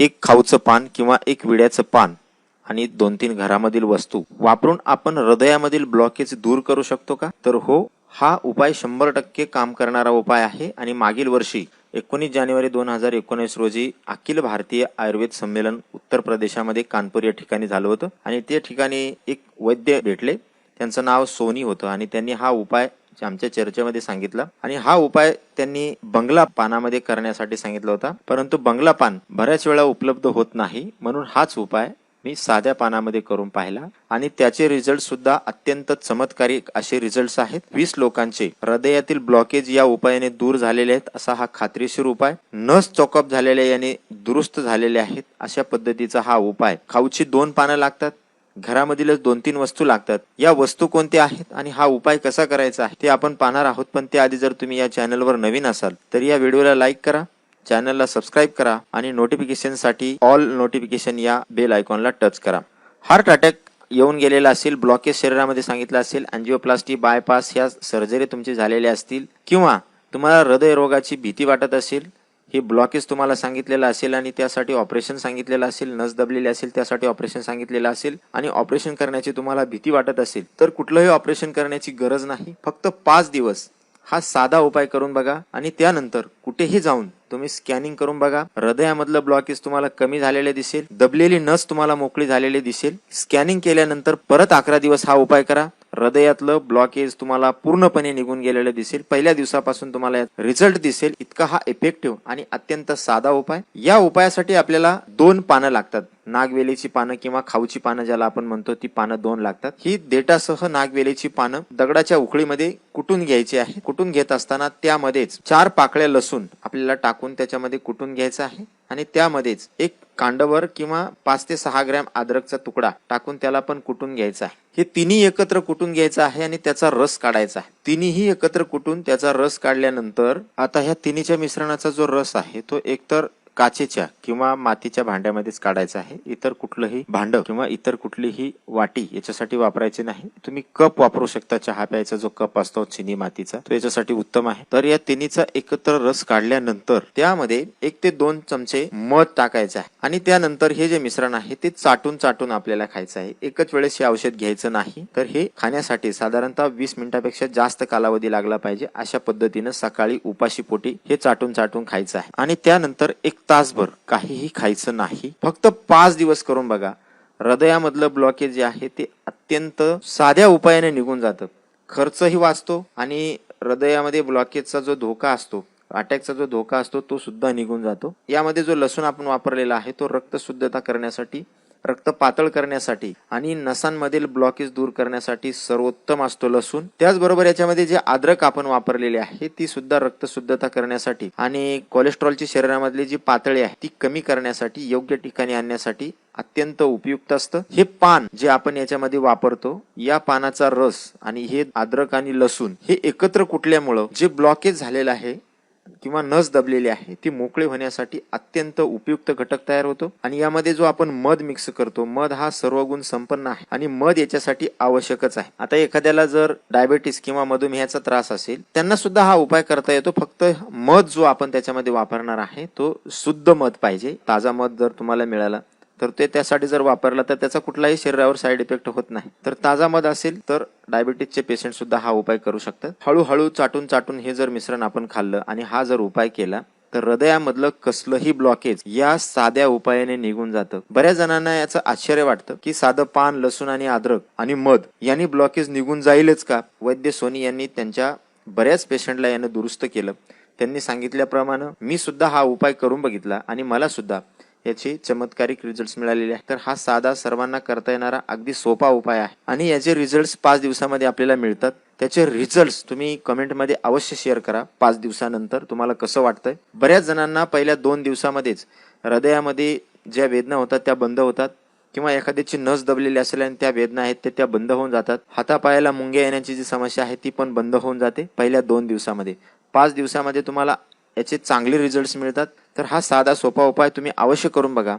एक खाऊचं पान किंवा एक विड्याचं पान आणि दोन तीन घरामधील वस्तू वापरून आपण हृदयामधील ब्लॉकेज दूर करू शकतो का? तर हो हा उपाय शंभर टक्के काम करणारा उपाय आहे आणि मागील वर्षी एकोणीस जानेवारी दोन हजार एकोणीस रोजी अखिल भारतीय आयुर्वेद संमेलन उत्तर प्रदेशामध्ये कानपूर या ठिकाणी झालं होतं आणि त्या ठिकाणी एक वैद्य भेटले. त्यांचं नाव सोनी होतं आणि त्यांनी हा उपाय आमच्या चर्चेमध्ये सांगितलं. आणि हा उपाय त्यांनी बंगला पानामध्ये करण्यासाठी सांगितला होता. परंतु बंगला पान बऱ्याच वेळा उपलब्ध होत नाही. म्हणून हाच उपाय मी साध्या पानामध्ये करून पाहिला. आणि त्याचे रिझल्ट सुद्धा अत्यंत चमत्कारिक असे रिझल्ट आहेत. वीस लोकांचे हृदयातील ब्लॉकेज या उपायाने दूर झालेले आहेत असा हा खात्रीशीर उपाय. नस चॉकअप झालेल्या याने दुरुस्त झालेले आहेत अशा पद्धतीचा हा उपाय. खाऊची दोन पानं लागतात. घरामधीलच दोन तीन वस्तू लागतात. या वस्तू कोणत्या आहेत आणि हा उपाय कसा करायचा आहे ते आपण पाहणार आहोत. पण त्याआधी जर तुम्ही या चॅनलवर नवीन असाल तर या व्हिडिओला लाईक करा चॅनलला सबस्क्राईब करा आणि नोटिफिकेशनसाठी ऑल नोटिफिकेशन या बेल आयकॉनला टच करा. हार्ट अटॅक येऊन गेलेला असेल ब्लॉकेज शरीरामध्ये सांगितलं असेल अँजिओप्लास्टी बायपास ह्या सर्जरी तुमची झालेल्या असतील किंवा तुम्हाला हृदयरोगाची भीती वाटत असेल हे ब्लॉकेज तुम्हाला सांगितलेलं असेल आणि त्यासाठी ऑपरेशन सांगितलेलं असेल नस दबलेली असेल त्यासाठी ऑपरेशन सांगितलेलं असेल आणि ऑपरेशन करण्याची तुम्हाला भीती वाटत असेल तर कुठलंही ऑपरेशन करण्याची गरज नाही. फक्त पाच दिवस हा साधा उपाय करून बघा आणि त्यानंतर कुठेही जाऊन तुम्ही स्कॅनिंग करून बघा. हृदयामधलं ब्लॉकेज तुम्हाला कमी झालेले दिसेल दबलेली नस तुम्हाला मोकळी झालेली दिसेल. स्कॅनिंग केल्यानंतर परत अकरा दिवस हा उपाय करा. हृदयातलं ब्लॉकेज तुम्हाला पूर्णपणे निघून गेलेलं दिसेल. पहिल्या दिवसापासून तुम्हाला रिझल्ट दिसेल. इतका हा इफेक्टिव्ह आणि अत्यंत साधा उपाय. या उपायासाठी आपल्याला दोन पानं लागतात. नागवेलीची पानं किंवा खाऊची पानं ज्याला आपण म्हणतो ती पानं दोन लागतात. ही देटासह नागवेलीची पानं दगडाच्या उखळीमध्ये कुटून घ्यायची आहे. कुटून घेत असताना त्यामध्येच चार पाकळ्या लसूण आपल्याला टाकून त्याच्यामध्ये कुटून घ्यायचं आहे. आणि त्यामध्येच एक कांडवर किंवा पाच ते सहा ग्रॅम अद्रकचा तुकडा टाकून त्याला पण कुटून घ्यायचा आहे. हे तिन्ही एकत्र कुटून घ्यायचं आहे आणि त्याचा रस काढायचा आहे. तिन्ही एकत्र कुटून त्याचा रस काढल्यानंतर आता ह्या तिन्हीच्या मिश्रणाचा जो रस आहे तो एकतर काचेच्या किंवा मातीच्या भांड्यामध्येच काढायचं आहे. इतर कुठलंही भांड किंवा इतर कुठलीही वाटी याच्यासाठी वापरायची नाही. तुम्ही कप वापरू शकता चहा प्यायचा जो कप असतो चिनी मातीचा तो याच्यासाठी उत्तम आहे. तर या तिन्हीचा एकत्र रस काढल्यानंतर त्यामध्ये एक ते दोन चमचे मध टाकायचं आहे. आणि त्यानंतर हे जे मिश्रण आहे ते चाटून चाटून आपल्याला खायचं आहे. एकच वेळेस हे औषध घ्यायचं नाही. तर हे खाण्यासाठी साधारणतः वीस मिनिटापेक्षा जास्त कालावधी लागला पाहिजे. अशा पद्धतीनं सकाळी उपाशी पोटी हे चाटून चाटून खायचं आहे. आणि त्यानंतर एक तासभर काहीही खायचं नाही. फक्त पाच दिवस करून बघा. हृदयामधलं ब्लॉकेज जे आहे ते अत्यंत साध्या उपायाने निघून जातं. खर्चही वाचतो आणि हृदयामध्ये ब्लॉकेजचा जो धोका असतो अटॅकचा जो धोका असतो तो सुद्धा निघून जातो. यामध्ये जो लसूण आपण वापरलेला आहे तो रक्तशुद्धता करण्यासाठी रक्त पातळ करण्यासाठी आणि नसांमधील ब्लॉकेज दूर करण्यासाठी सर्वोत्तम असतो लसूण. त्याचबरोबर याच्यामध्ये जे अद्रक आपण वापरलेले आहे ती सुद्धा रक्त शुद्धता करण्यासाठी आणि कोलेस्ट्रॉलची शरीरामधली जी पातळी आहे ती कमी करण्यासाठी योग्य ठिकाणी आणण्यासाठी अत्यंत उपयुक्त असतं. हे पान जे आपण याच्यामध्ये वापरतो या पानाचा रस आणि हे अद्रक आणि लसूण हे एकत्र कुटल्यामुळं जे ब्लॉकेज झालेलं आहे किंवा नस दबलेली आहे ती मोकळी होण्यासाठी अत्यंत उपयुक्त घटक तयार होतो. आणि यामध्ये जो आपण मध मिक्स करतो मध हा सर्व गुण संपन्न आहे आणि मध याच्यासाठी आवश्यकच आहे. आता एखाद्याला जर डायबेटीस किंवा मधुमेहाचा त्रास असेल त्यांना सुद्धा हा उपाय करता येतो. फक्त मध जो आपण त्याच्यामध्ये वापरणार आहे तो शुद्ध मध पाहिजे. ताजा मध जर तुम्हाला मिळाला तर ते त्यासाठी जर वापरला तर त्याचा कुठलाही शरीरावर साईड इफेक्ट होत नाही. तर ताजा मध असेल तर डायबिटीसचे पेशंट सुद्धा हा उपाय करू शकतात. हळूहळू चाटून चाटून हे जर मिश्रण आपण खाल्लं आणि हा जर उपाय केला तर हृदयामधलं कसलंही ब्लॉकेज या साध्या उपायाने निघून जातं. बऱ्याच जणांना याचं आश्चर्य वाटतं की साधं पान लसूण आणि अद्रक आणि मध यांनी ब्लॉकेज निघून जाईलच का? वैद्य सोनी यांनी त्यांच्या बऱ्याच पेशंटला यानं दुरुस्त केलं. त्यांनी सांगितल्याप्रमाणे मी सुद्धा हा उपाय करून बघितला आणि मला सुद्धा याचे चमत्कारिक रिझल्ट मिळालेले आहेत. तर हा साधा सर्वांना करता येणारा अगदी सोपा उपाय आहे. आणि याचे रिझल्ट पाच दिवसामध्ये आपल्याला मिळतात. त्याचे रिझल्ट तुम्ही कमेंटमध्ये अवश्य शेअर करा पाच दिवसानंतर. तुम्हाला कसं वाटतंय? बऱ्याच जणांना पहिल्या दोन दिवसामध्येच हृदयामध्ये ज्या वेदना होतात त्या बंद होतात. किंवा एखाद्याची नस दबलेली असेल आणि त्या वेदना आहेत ते त्या बंद होऊन जातात. हातापायाला मुंग्या येण्याची जी समस्या आहे ती पण बंद होऊन जाते पहिल्या दोन दिवसामध्ये. पाच दिवसामध्ये तुम्हाला याचे चांगले रिझल्ट्स मिळतात. तर हा साधा सोपा उपाय तुम्ही अवश्य करून बघा.